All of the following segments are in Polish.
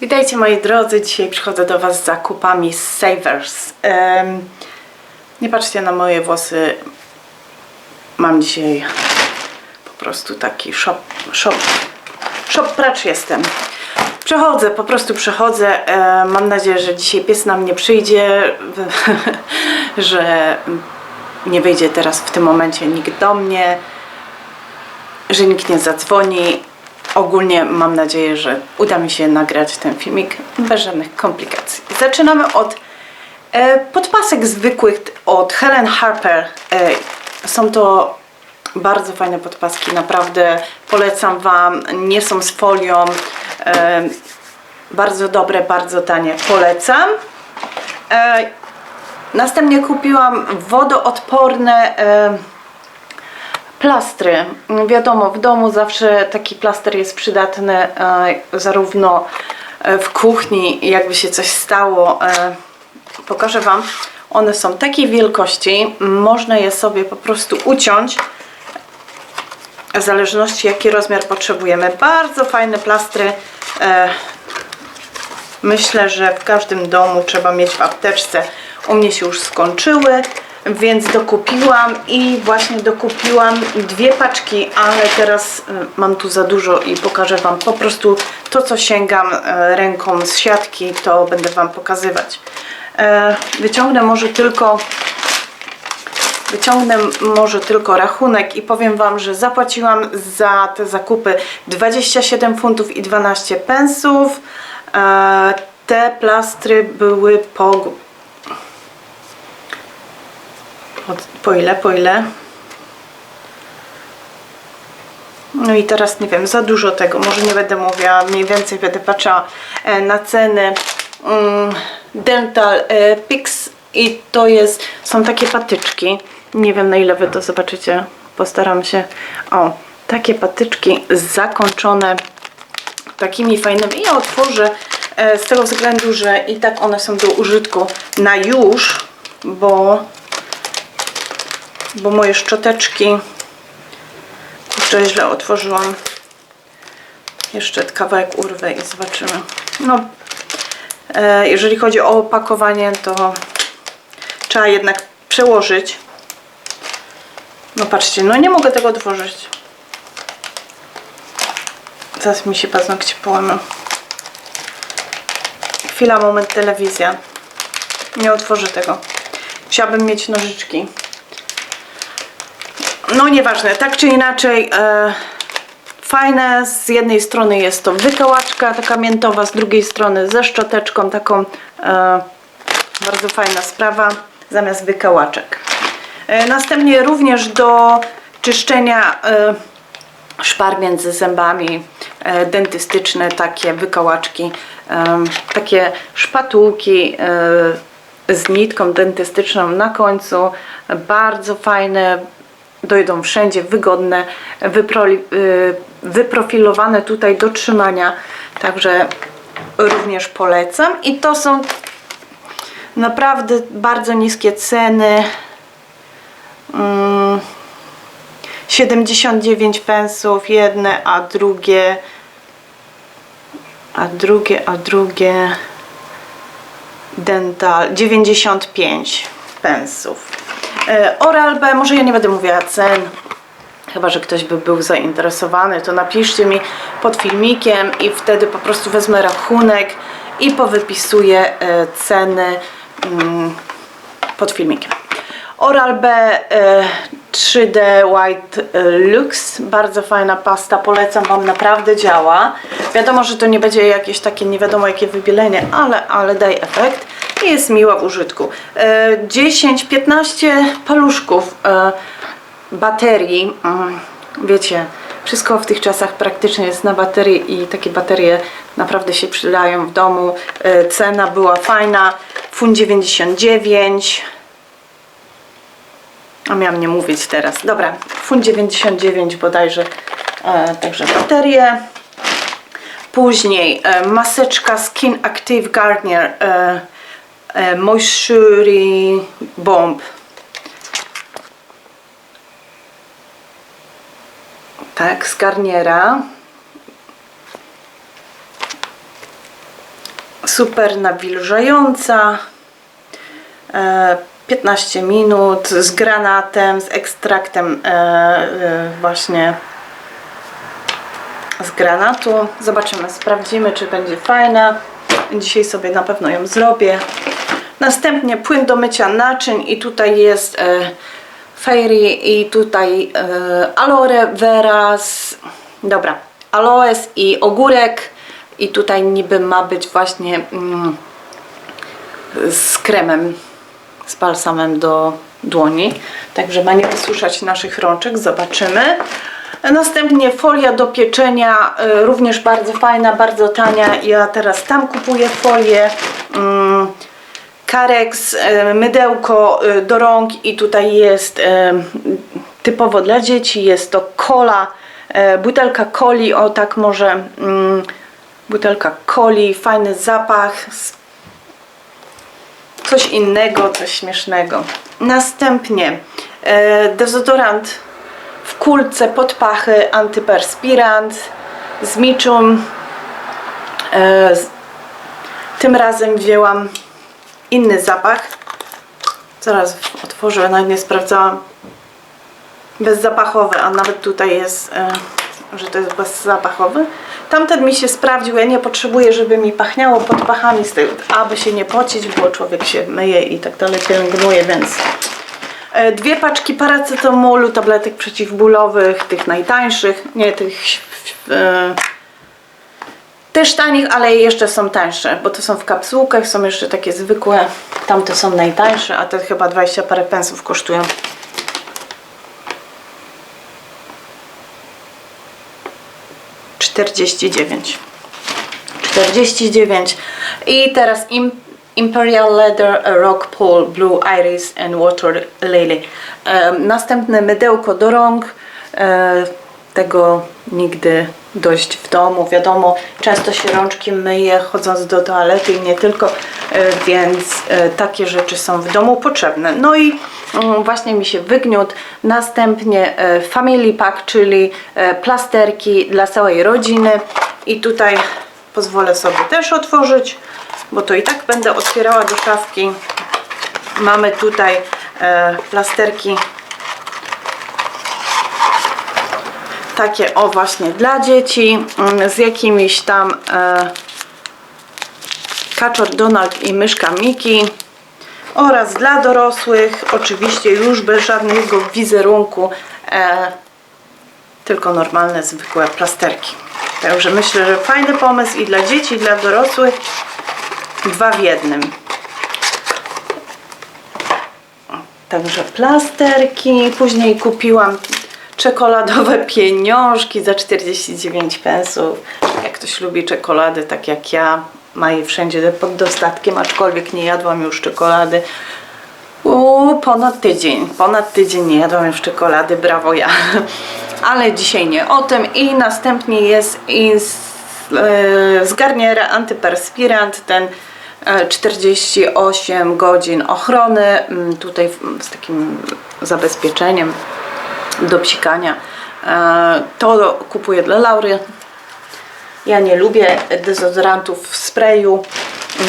Witajcie moi drodzy, dzisiaj przychodzę do Was z zakupami z Savers. Em, nie patrzcie na moje włosy, mam dzisiaj po prostu taki shop, shop, shop pracz jestem. Przechodzę, po prostu przechodzę. Mam nadzieję, że dzisiaj pies na mnie przyjdzie, że nie wyjdzie teraz w tym momencie nikt do mnie, że nikt nie zadzwoni. Ogólnie mam nadzieję, że uda mi się nagrać ten filmik bez żadnych komplikacji. Zaczynamy od e, podpasek zwykłych od Helen Harper. E, są to bardzo fajne podpaski, naprawdę polecam Wam. Nie są z folią. E, bardzo dobre, bardzo tanie. Polecam. E, następnie kupiłam wodoodporne e, plastry. Wiadomo, w domu zawsze taki plaster jest przydatny e, zarówno e, w kuchni, jakby się coś stało. E, pokażę Wam. One są takiej wielkości, można je sobie po prostu uciąć w zależności jaki rozmiar potrzebujemy. Bardzo fajne plastry. Myślę, że w każdym domu trzeba mieć w apteczce. U mnie się już skończyły, więc dokupiłam i właśnie dokupiłam dwie paczki, ale teraz y, mam tu za dużo i pokażę Wam po prostu to, co sięgam y, ręką z siatki, to będę Wam pokazywać. E, Wyciągnę może tylko Wyciągnę może tylko rachunek i powiem Wam, że zapłaciłam za te zakupy 27 funtów i 12 pensów. E, Te plastry były po... Po, po ile? Po ile? No i teraz nie wiem, za dużo tego, może nie będę mówiła, mniej więcej będę patrzyła e, na ceny mm, Dental e, Pix i to jest, są takie patyczki, nie wiem na ile wy to zobaczycie, postaram się, o, takie patyczki zakończone takimi fajnymi, ja otworzę e, z tego względu, że i tak one są do użytku na już, bo bo moje szczoteczki Kurczę, źle otworzyłam. Jeszcze kawałek urwę i zobaczymy. No, e, jeżeli chodzi o opakowanie, to trzeba jednak przełożyć. No patrzcie, no nie mogę tego otworzyć. Zaraz mi się paznokcie połamią. Chwila, moment, telewizja. Nie otworzę tego. Chciałabym mieć nożyczki. No nieważne, tak czy inaczej e, fajne, z jednej strony jest to wykałaczka taka miętowa, z drugiej strony ze szczoteczką taką e, bardzo fajna sprawa zamiast wykałaczek. E, następnie również do czyszczenia e, szpar między zębami e, dentystyczne, takie wykałaczki, e, takie szpatułki e, z nitką dentystyczną na końcu, bardzo fajne, dojdą wszędzie, wygodne, y, wyprofilowane tutaj do trzymania, także również polecam i to są naprawdę bardzo niskie ceny. Mm, 79 pensów jedne, a drugie a drugie, a drugie dental 95 pensów. E, Oral-B, może ja nie będę mówiła cen, chyba że ktoś by był zainteresowany, to napiszcie mi pod filmikiem i wtedy po prostu wezmę rachunek i powypisuję e, ceny mm, pod filmikiem. Oral-B e, 3D White e, Lux, bardzo fajna pasta, polecam Wam, naprawdę działa. Wiadomo, że to nie będzie jakieś takie nie wiadomo jakie wybielenie, ale, ale daje efekt i jest miła w użytku. E, 10-15 paluszków e, baterii, mm, wiecie, wszystko w tych czasach praktycznie jest na baterii i takie baterie naprawdę się przydają w domu. E, cena była fajna, funt 99 a miałam nie mówić teraz. Dobra, funt 99 bodajże. E, także baterie. Później e, maseczka Skin Active Garnier e, e, Moisture Bomb. Tak, z Garniera. super nawilżająca. E, 15 minut z granatem, z ekstraktem e, e, właśnie z granatu. Zobaczymy, sprawdzimy, czy będzie fajna. Dzisiaj sobie na pewno ją zrobię. Następnie płyn do mycia naczyń i tutaj jest e, Fairy i tutaj e, aloe vera z, dobra, aloes i ogórek i tutaj niby ma być właśnie mm, z kremem, z balsamem do dłoni, także ma nie wysuszać naszych rączek, zobaczymy. Następnie folia do pieczenia, y, również bardzo fajna, bardzo tania. Ja teraz tam kupuję folię. Karex, y, mydełko y, do rąk i tutaj jest y, typowo dla dzieci, jest to cola, y, butelka coli, o tak może, mm, butelka coli, fajny zapach, coś innego, coś śmiesznego. Następnie e, dezodorant w kulce pod pachy, antyperspirant z miczum. E, tym razem wzięłam inny zapach. Zaraz otworzę, nawet nie sprawdzałam. Bezzapachowy, a nawet tutaj jest, e, że to jest bezzapachowy. Tamten mi się sprawdził, ja nie potrzebuję, żeby mi pachniało pod pachami, aby się nie pocić, bo człowiek się myje i tak dalej, pielęgnuje, więc e, dwie paczki paracetamolu, tabletek przeciwbólowych, tych najtańszych, nie tych e, też tanich, ale jeszcze są tańsze, bo to są w kapsułkach, są jeszcze takie zwykłe, tamte są najtańsze, a te chyba 20 parę pensów kosztują. Czterdzieści dziewięć. 49 i teraz Im Imperial Leather Rock Pool Blue Iris and Water Lily następne mydełko do rąk e, tego nigdy dość w domu. Wiadomo często się rączki myje chodząc do toalety i nie tylko e, więc e, takie rzeczy są w domu potrzebne. No i mm, właśnie mi się wygniótł następnie e, Family Pack czyli plasterki dla całej rodziny. I tutaj pozwolę sobie też otworzyć, bo to i tak będę otwierała do szafki. Mamy tutaj plasterki takie o właśnie dla dzieci mm, z jakimiś tam e, kaczor Donald i myszka Miki oraz dla dorosłych oczywiście już bez żadnego wizerunku e, tylko normalne, zwykłe plasterki. Także myślę, że fajny pomysł i dla dzieci, i dla dorosłych. Dwa w jednym. Także plasterki. Później kupiłam czekoladowe pieniążki za 49 pensów. Jak ktoś lubi czekolady, tak jak ja, ma je wszędzie pod dostatkiem, aczkolwiek nie jadłam już czekolady. U, ponad tydzień, ponad tydzień nie jadłam już czekolady, brawo ja. Ale dzisiaj nie o tym i następnie jest ins, e, z Garniera antyperspirant, ten e, 48 godzin ochrony, mm, tutaj z takim zabezpieczeniem do psikania. E, To kupuję dla Laury, ja nie lubię dezodorantów w sprayu,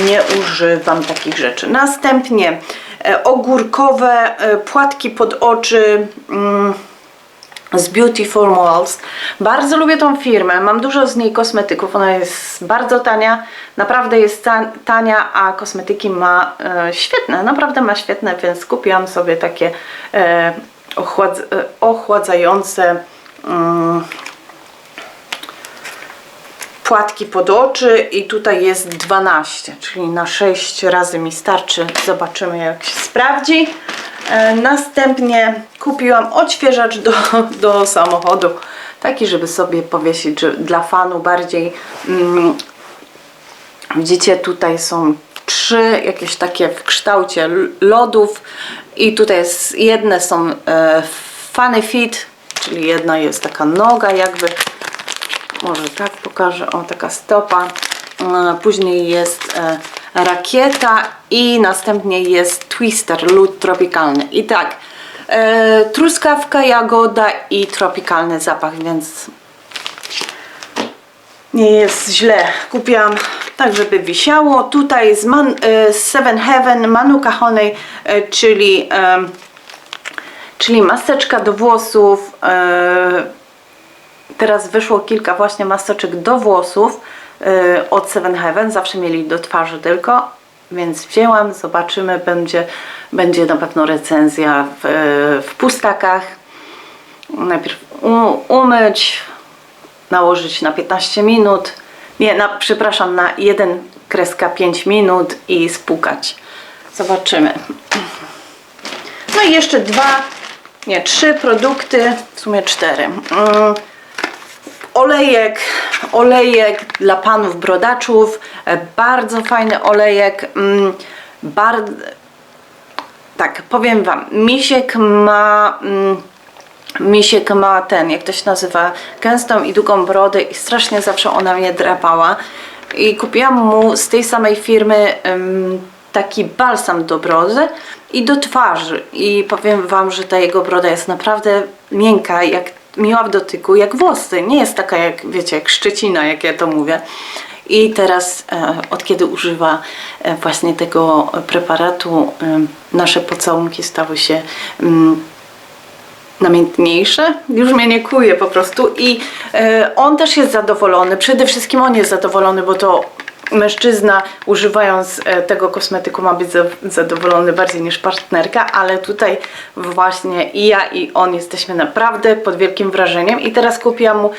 nie używam takich rzeczy. Następnie e, ogórkowe e, płatki pod oczy mm, z Beauty Formulas. Bardzo lubię tą firmę, mam dużo z niej kosmetyków, ona jest bardzo tania, naprawdę jest ta- tania, a kosmetyki ma świetne, naprawdę ma świetne, więc kupiłam sobie takie ochładz, e, ochładzające mm, płatki pod oczy i tutaj jest 12, czyli na 6 razy mi starczy. Zobaczymy jak się sprawdzi. E, Następnie kupiłam odświeżacz do, do samochodu, taki żeby sobie powiesić że dla fanu bardziej. Mm, Widzicie, tutaj są trzy jakieś takie w kształcie lodów i tutaj jest, jedne są e, funny fit, czyli jedna jest taka noga jakby może tak pokażę, o taka stopa, E, później jest e, rakieta i następnie jest twister, lód tropikalny. I tak, e, truskawka, jagoda i tropikalny zapach, więc Nie jest źle. Kupiłam tak, żeby wisiało. Tutaj z, man, e, z Seven Heaven Manuka Honey, e, czyli, czyli maseczka do włosów. e, Teraz wyszło kilka właśnie maseczek do włosów od Seven Heaven. Zawsze mieli do twarzy tylko, więc wzięłam. Zobaczymy. Będzie, będzie na pewno recenzja w, w pustakach. Najpierw umyć, nałożyć na 15 minut. Nie, na, przepraszam, na 1 kreska 5 minut i spłukać. Zobaczymy. No i jeszcze dwa, nie, trzy produkty, w sumie cztery. Mm, olejek, olejek dla panów brodaczów, e, bardzo fajny olejek, mm, bardzo, tak, powiem wam, Misiek ma, mm, Misiek ma ten, jak to się nazywa, gęstą i długą brodę i strasznie zawsze ona mnie drapała. I kupiłam mu z tej samej firmy em, taki balsam do brody i do twarzy. I powiem wam, że ta jego broda jest naprawdę miękka, jak miła w dotyku, jak włosy, nie jest taka jak, wiecie, jak szczecina, jak ja to mówię. I teraz, e, od kiedy używa e, właśnie tego preparatu, e, nasze pocałunki stały się mm, namiętniejsze, już mnie nie kuje po prostu. I e, on też jest zadowolony, przede wszystkim on jest zadowolony, bo to mężczyzna używając e, tego kosmetyku ma być za, zadowolony bardziej niż partnerka, ale tutaj właśnie i ja i on jesteśmy naprawdę pod wielkim wrażeniem. I teraz kupiłam mu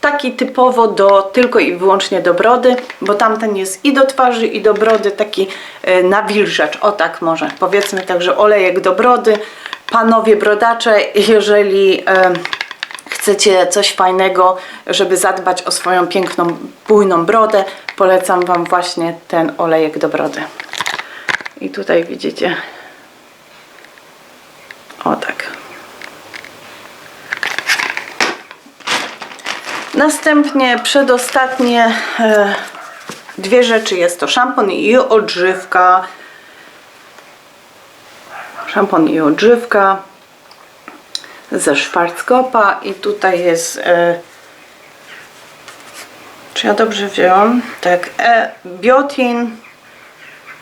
taki typowo do, tylko i wyłącznie do brody, bo tamten jest i do twarzy i do brody, taki e, nawilżacz, o tak może. Powiedzmy, także olejek do brody, panowie brodacze, jeżeli e, chcecie coś fajnego, żeby zadbać o swoją piękną, bujną brodę, polecam Wam właśnie ten olejek do brody. I tutaj widzicie, o tak. Następnie przedostatnie e, dwie rzeczy jest to szampon i odżywka. Szampon i odżywka ze Schwarzkopa i tutaj jest e, czy ja dobrze wzięłam? Tak, e, Biotin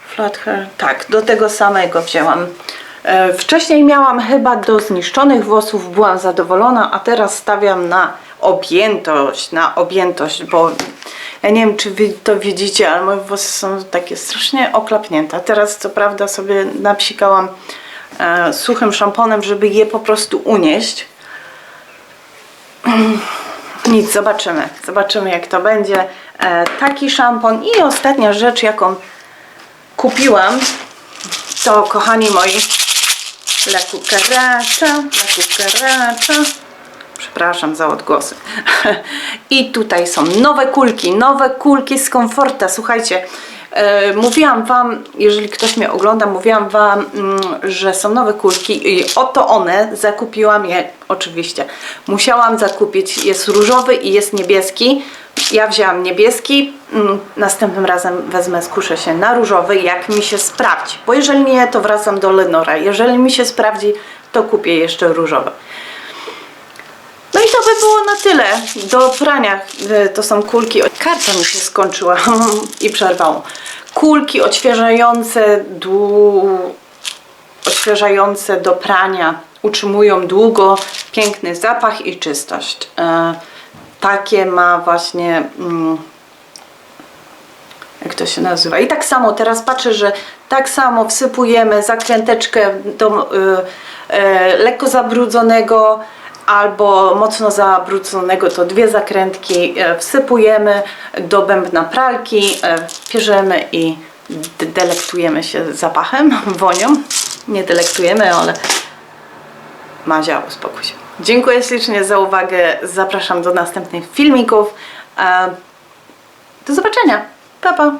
Flat Hair, tak, do tego samego wzięłam. E, wcześniej miałam chyba do zniszczonych włosów, byłam zadowolona, a teraz stawiam na objętość, na objętość, bo ja nie wiem, czy wy to widzicie, ale moje włosy są takie strasznie oklapnięte. Teraz co prawda sobie napsikałam suchym szamponem, żeby je po prostu unieść. Nic, zobaczymy. Zobaczymy jak to będzie. E, taki szampon i ostatnia rzecz, jaką kupiłam, to kochani moi La Cucaracha, La Cucaracha. Przepraszam za odgłosy. I tutaj są nowe kulki, nowe kulki z komforta. Słuchajcie, e, mówiłam Wam, jeżeli ktoś mnie ogląda, mówiłam Wam, mm, że są nowe kulki i oto one, zakupiłam je oczywiście. Musiałam zakupić, jest różowy i jest niebieski. Ja wzięłam niebieski, mm, następnym razem wezmę, skuszę się na różowy, jak mi się sprawdzi. Bo jeżeli nie, to wracam do Lenora. Jeżeli mi się sprawdzi, to kupię jeszcze różowy. By było na tyle. Do prania e, to są kulki. Karta mi się skończyła i przerwało. Kulki odświeżające, dłu... odświeżające do prania. Utrzymują długo piękny zapach i czystość. E, takie ma właśnie. Mm, jak to się nazywa. I tak samo teraz patrzę, że tak samo wsypujemy zakręteczkę do y, y, lekko zabrudzonego albo mocno zabrudzonego, to dwie zakrętki y, wsypujemy do bębna pralki, y, pierzemy i de- delektujemy się zapachem, wonią. Nie delektujemy, ale Mazia, uspokój się. Dziękuję ślicznie za uwagę. Zapraszam do następnych filmików. E, Do zobaczenia. Pa, pa.